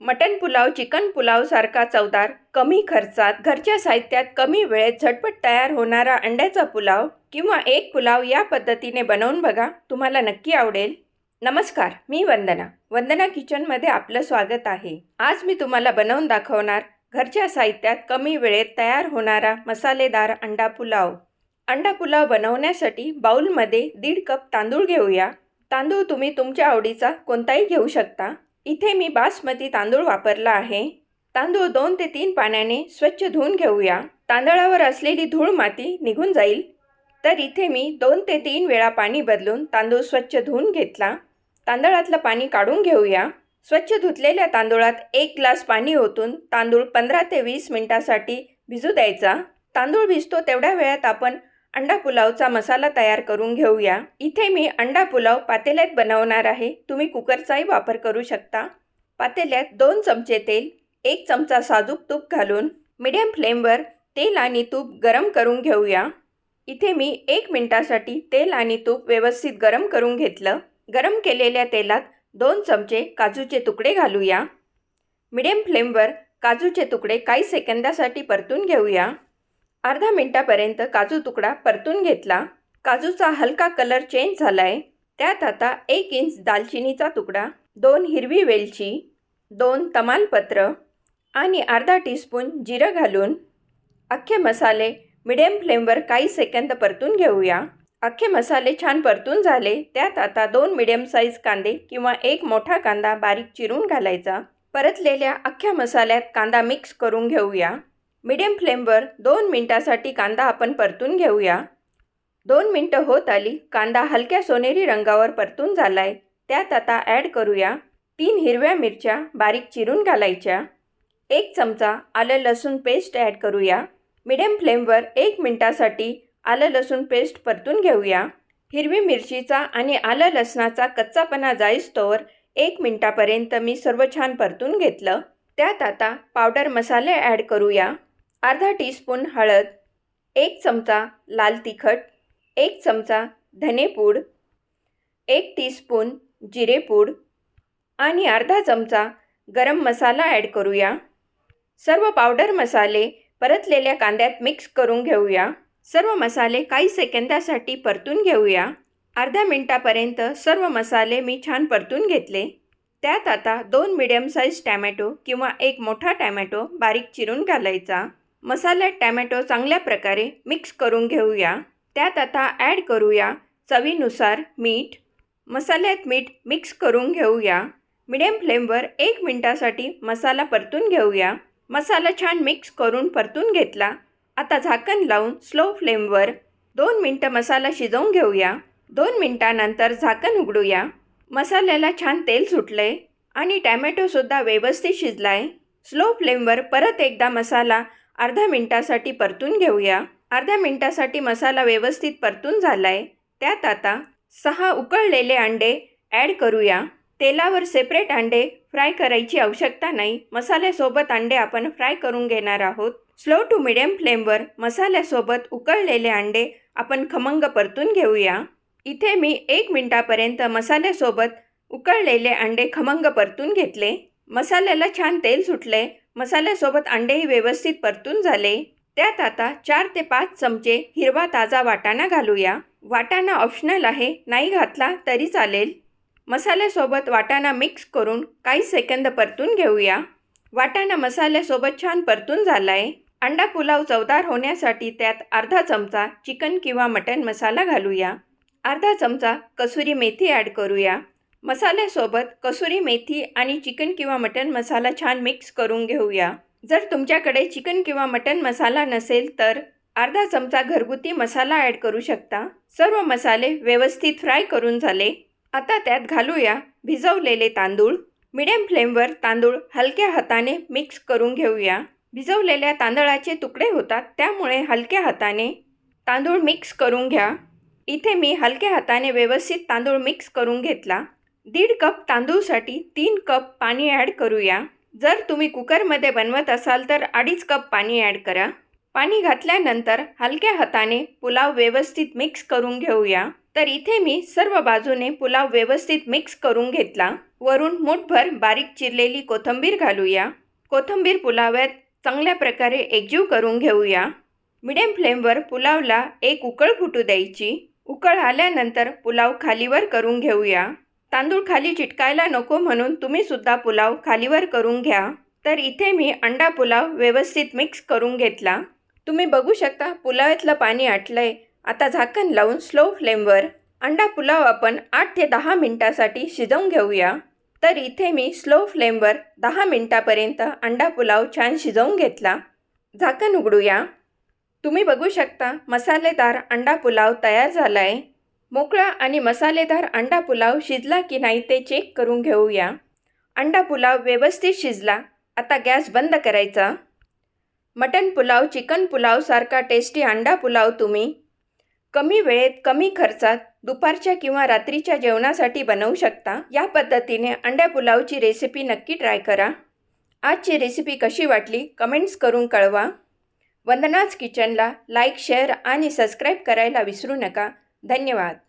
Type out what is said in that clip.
Mutton pulao chicken pulao सारखा चवदार कमी खर्चात घरच्या साहित्यात कमी वेळेत झटपट तयार होणारा अंड्याचा पुलाव किंवा एक पुलाव या पद्धतीने बनवून बघा. तुम्हाला नक्की आवडेल. नमस्कार मी वंदना. वंदना किचनमध्ये आपलं स्वागत आहे. आज मी तुम्हाला बनवून दाखवणार घरच्या साहित्यात कमी वेळेत तयार होणारा मसालेदार अंडा पुलाव. अंडा पुलाव बनवण्यासाठी बाउलमध्ये दीड कप तांदूळ घेऊया. तांदूळ तुम्ही तुमच्या आवडीचा कोणताही घेऊ शकता. इथे मी बासमती तांदूळ वापरला आहे. तांदूळ दोन ते तीन पाण्याने स्वच्छ धुवून घेऊया. तांदळावर असलेली धूळ माती निघून जाईल. तर इथे मी दोन ते तीन वेळा पाणी बदलून तांदूळ स्वच्छ धुवून घेतला. तांदळातलं पाणी काढून घेऊया. स्वच्छ धुतलेल्या तांदूळात एक ग्लास पाणी ओतून तांदूळ पंधरा ते वीस मिनिटासाठी भिजू द्यायचा. तांदूळ भिजतो तेवढ्या वेळात आपण अंडा पुलावचा मसाला तयार करून घेऊया. इथे मी अंडा पुलाव पातेल्यात बनवणार आहे. तुम्ही कुकरचाही वापर करू शकता. पातेल्यात दोन चमचे तेल एक चमचा साजूक तूप घालून मिडियम फ्लेमवर तेल आणि तूप गरम करून घेऊया. इथे मी एक मिनटासाठी तेल आणि तूप व्यवस्थित गरम करून घेतलं. गरम केलेल्या तेलात दोन चमचे काजूचे तुकडे घालूया. मिडियम फ्लेमवर काजूचे तुकडे काही सेकंदासाठी परतून घेऊया. अर्धा मिनटापर्यंत काजू तुकडा परतून घेतला. काजूचा हलका कलर चेंज झाला आहे त्यात आता एक इंच दालचिनीचा तुकडा दोन हिरवी वेलची दोन तमालपत्र आणि अर्धा टीस्पून जिरं घालून अख्खे मसाले मिडियम फ्लेमवर काही सेकंद परतून घेऊया. अख्खे मसाले छान परतून झाले. त्यात आता दोन मिडियम साईज कांदे किंवा एक मोठा कांदा बारीक चिरून घालायचा. परतलेल्या अख्ख्या मसाल्यात कांदा मिक्स करून घेऊया. मिडियम फ्लेमवर दोन मिनटासाठी कांदा आपण परतून घेऊया. दोन मिनटं होत आली. कांदा हलक्या सोनेरी रंगावर परतून झाला आहे त्यात आता ॲड करूया. तीन हिरव्या मिरच्या बारीक चिरून घालायच्या. एक चमचा आलं लसूण पेस्ट ॲड करूया. मिडियम फ्लेमवर एक मिनटासाठी आलं लसूण पेस्ट परतून घेऊया. हिरवी मिरचीचा आणि आलं लसणाचा कच्चापणा जाईस्तोवर एक मिनटापर्यंत मी सर्व छान परतून घेतलं. त्यात आता पावडर मसाले ॲड करूया. अर्धा टीस्पून हळद एक चमचा लाल तिखट एक चमचा धनेपूड एक टीस्पून जिरेपूड आणि अर्धा चमचा गरम मसाला ॲड करूया. सर्व पावडर मसाले परतलेल्या कांद्यात मिक्स करून घेऊया. सर्व मसाले काही सेकंदासाठी परतून घेऊया. अर्ध्या मिनटापर्यंत सर्व मसाले मी छान परतून घेतले. त्यात आता दोन मिडियम साईज टॅमॅटो किंवा एक मोठा टॅमॅटो बारीक चिरून घालायचा. मसाल्यात टॅमॅटो चांगल्या प्रकारे मिक्स करून घेऊया. त्यात आता ॲड करूया चवीनुसार मीठ. मसाल्यात मीठ मिक्स करून घेऊया. मिडियम फ्लेमवर एक मिनटासाठी मसाला परतून घेऊया. मसाला छान मिक्स करून परतून घेतला. आता झाकण लावून स्लो फ्लेमवर दोन मिनटं मसाला शिजवून घेऊया. दोन मिनटानंतर झाकण उघडूया. मसाल्याला छान तेल सुटलं आहे आणि टॅमॅटोसुद्धा व्यवस्थित शिजला आहे स्लो फ्लेमवर परत एकदा मसाला अर्धा मिनटासाठी परतून घेऊया. अर्ध्या मिनटासाठी मसाला व्यवस्थित परतून झाला आहे त्यात आता सहा उकळलेले अंडे ॲड करूया. तेलावर सेपरेट अंडे फ्राय करायची आवश्यकता नाही. मसाल्यासोबत अंडे आपण फ्राय करून घेणार आहोत. स्लो टू मिडियम फ्लेमवर मसाल्यासोबत उकळलेले अंडे आपण खमंग परतून घेऊया. इथे मी एक मिनटापर्यंत मसाल्यासोबत उकळलेले अंडे खमंग परतून घेतले. मसाल्याला छान तेल सुटले. मसाल्यासोबत अंडेही व्यवस्थित परतून झाले. त्यात आता चार ते पाच चमचे हिरवा ताजा वाटाणा घालूया. वाटाणा ऑप्शनल आहे नाही घातला तरी चालेल. मसाल्यासोबत वाटाणा मिक्स करून काही सेकंद परतून घेऊया. वाटाणा मसाल्यासोबत छान परतून झाला आहे अंडा पुलाव चवदार होण्यासाठी त्यात अर्धा चमचा चिकन किंवा मटन मसाला घालूया. अर्धा चमचा कसुरी मेथी ॲड करूया. मसाल्यासोबत कसुरी मेथी आणि चिकन किंवा मटन मसाला छान मिक्स करून घेऊया. जर तुमच्याकडे चिकन किंवा मटन मसाला नसेल तर अर्धा चमचा घरगुती मसाला ॲड करू शकता. सर्व मसाले व्यवस्थित फ्राय करून झाले. आता त्यात घालूया भिजवलेले तांदूळ. मिडियम फ्लेमवर तांदूळ हलक्या हाताने मिक्स करून घेऊया. भिजवलेल्या तांदळाचे तुकडे होतात त्यामुळे हलक्या हाताने तांदूळ मिक्स करून घ्या. इथे मी हलक्या हाताने व्यवस्थित तांदूळ मिक्स करून घेतला. दीड कप तांदूळसाठी तीन कप पाणी ॲड करूया. जर तुम्ही कुकरमध्ये बनवत असाल तर अडीच कप पाणी ॲड करा. पाणी घातल्यानंतर हलक्या हाताने पुलाव व्यवस्थित मिक्स करून घेऊया. तर इथे मी सर्व बाजूने पुलाव व्यवस्थित मिक्स करून घेतला. वरून मूठभर बारीक चिरलेली कोथिंबीर घालूया. कोथिंबीर पुलाव्यात चांगल्या प्रकारे एकजीव करून घेऊया. मिडियम फ्लेमवर पुलावला एक उकळ फुटू द्यायची. उकळ आल्यानंतर पुलाव खालीवर करून घेऊया. तांदूळ खाली चिटकायला नको म्हणून तुम्ही सुद्धा पुलाव खालीवर करून घ्या. तर इथे मी अंडा पुलाव व्यवस्थित मिक्स करून घेतला. तुम्ही बघू शकता पुलावातलं पाणी आटलंय. आता झाकण लावून स्लो फ्लेमवर अंडा पुलाव आपण आठ ते दहा मिनटासाठी शिजवून घेऊया. तर इथे मी स्लो फ्लेमवर दहा मिनटापर्यंत अंडा पुलाव छान शिजवून घेतला. झाकण उघडूया. तुम्ही बघू शकता मसालेदार अंडा पुलाव तयार झाला आहे मोकळा आणि मसालेदार अंडा पुलाव शिजला की नाही ते चेक करून घेऊया. अंडा पुलाव व्यवस्थित शिजला. आता गॅस बंद करायचा. मटन पुलाव चिकन पुलावसारखा टेस्टी अंडा पुलाव तुम्ही. कमी वेळेत कमी खर्चात दुपारच्या किंवा रात्रीच्या जेवणासाठी बनवू शकता. या पद्धतीने अंड्या पुलावची रेसिपी नक्की ट्राय करा. आजची रेसिपी कशी वाटली? कमेंट्स करून कळवा. वंदनाज किचनला लाईक शेअर आणि सबस्क्राईब करायला विसरू नका. धन्यवाद.